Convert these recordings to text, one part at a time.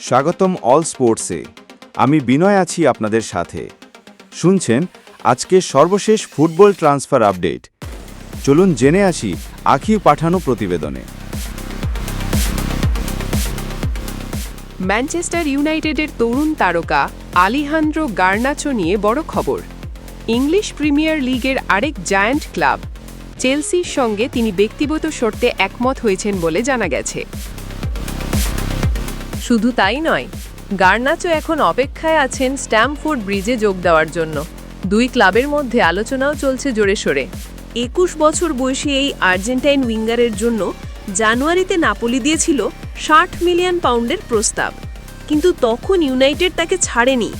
স্বাগতম অল স্পোর্টসে। আমি বিনয় আছি আপনাদের সাথে। শুনছেন আজকে সর্বশেষ ফুটবল ট্রান্সফার আপডেট। চলুন জেনে আসি আখির পাঠানো প্রতিবেদনে। ম্যানচেস্টার ইউনাইটেডের তরুণ তারকা আলিহান্দ্রো গার্নাচো নিয়ে বড় খবর। ইংলিশ প্রিমিয়ার লিগের আরেক জায়ান্ট ক্লাব, চেলসির সঙ্গে তিনি ব্যক্তিগত শর্তে একমত হয়েছেন বলে জানা গেছে। শুধু তাই নয়, গার্নাচো এখন অপেক্ষায় আছেন স্ট্যামফোর্ড ব্রিজে যোগ দেওয়ার জন্য। দুই ক্লাবের মধ্যে আলোচনাও চলছে জোরে সোরে। একুশ বছর বয়সী এই আর্জেন্টাইন উইঙ্গারের জন্য জানুয়ারিতে নাপোলি দিয়েছিল ষাট মিলিয়ন পাউন্ডের প্রস্তাব। কিন্তু তখন ইউনাইটেড তাকে ছাড়েনি,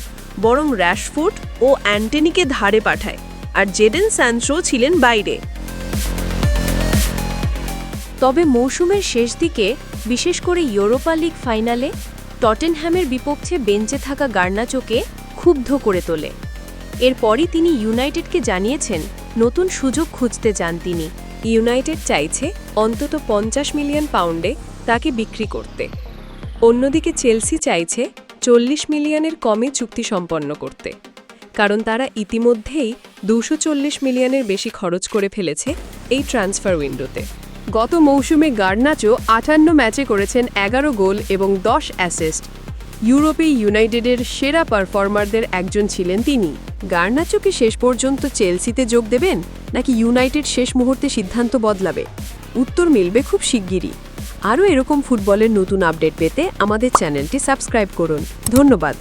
বরং র্যাশফোর্ড ও অ্যান্টনিকে ধারে পাঠায়, আর জেডেন স্যান্সো ছিলেন বাইরে। তবে মৌসুমের শেষ দিকে বিশেষ করে ইউরোপা লিগ ফাইনালে টটেনহ্যামের বিপক্ষে বেঞ্চে থাকা গার্নাচোকে ক্ষুব্ধ করে তোলে। এরপরই তিনি ইউনাইটেডকে জানিয়েছেন, নতুন সুযোগ খুঁজতে চান তিনি। ইউনাইটেড চাইছে অন্তত পঞ্চাশ মিলিয়ন পাউন্ডে তাকে বিক্রি করতে। অন্যদিকে চেলসি চাইছে চল্লিশ মিলিয়নের কমে চুক্তি সম্পন্ন করতে। কারণ তারা ইতিমধ্যেই দুশো মিলিয়নের বেশি খরচ করে ফেলেছে এই ট্রান্সফার উইন্ডোতে। গত মৌসুমে গার্নাচো আটান্ন ম্যাচে করেছেন এগারো গোল এবং দশ অ্যাসিস্ট। ইউরোপে ইউনাইটেডের সেরা পারফর্মারদের একজন ছিলেন তিনি। গার্নাচো কি শেষ পর্যন্ত চেলসিতে যোগ দেবেন, নাকি ইউনাইটেড শেষ মুহূর্তে সিদ্ধান্ত বদলাবে? উত্তর মিলবে খুব শিগগিরই। আরও এরকম ফুটবলের নতুন আপডেট পেতে আমাদের চ্যানেলটি সাবস্ক্রাইব করুন। ধন্যবাদ।